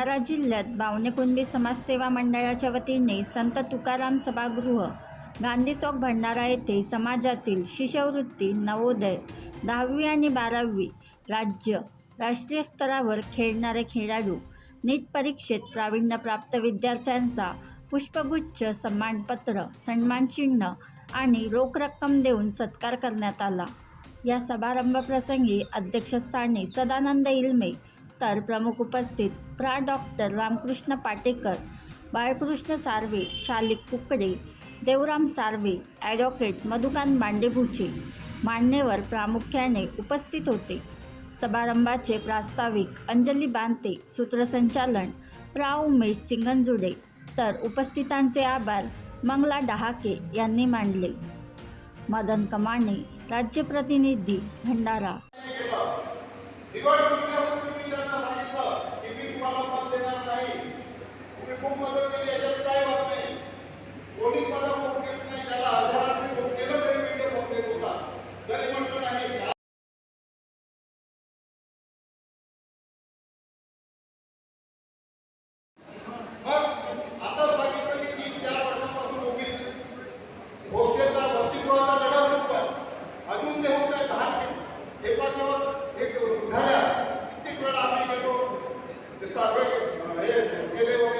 भंडारा जिल्ह्यात बावनेकुंडी समाजसेवा मंडळाच्या वतीने संत तुकाराम सभागृह गांधी चौक भंडारा येथे समाजातील शिष्यवृत्ती नवोदय दहावी आणि बारावी राज्य राष्ट्रीय स्तरावर खेळणारे खेळाडू नीट परीक्षेत प्रावीण्यप्राप्त विद्यार्थ्यांचा पुष्पगुच्छ सन्मानपत्र सन्मानचिन्ह आणि रोख रक्कम देऊन सत्कार करण्यात आला. या समारंभप्रसंगी अध्यक्षस्थानी सदानंद इलमे आंबेडकर प्रमुख उपस्थित. प्रा. डॉक्टर रामकृष्ण पाटेकर बाळकृष्ण सार्वे शालिक कुकडे देवराम सार्वे ॲडव्होकेट मधुकांत मांडेभुचे मान्यवर प्रामुख्याने उपस्थित होते. समारंभाचे प्रास्ताविक अंजली बांते सूत्रसंचालन प्रा. उमेश सिंगनजुडे. तर उपस्थितांचे आभार मंगला डहाके यांनी मांडले. मदन कमाणे राज्य प्रतिनिधी भंडारा. ele é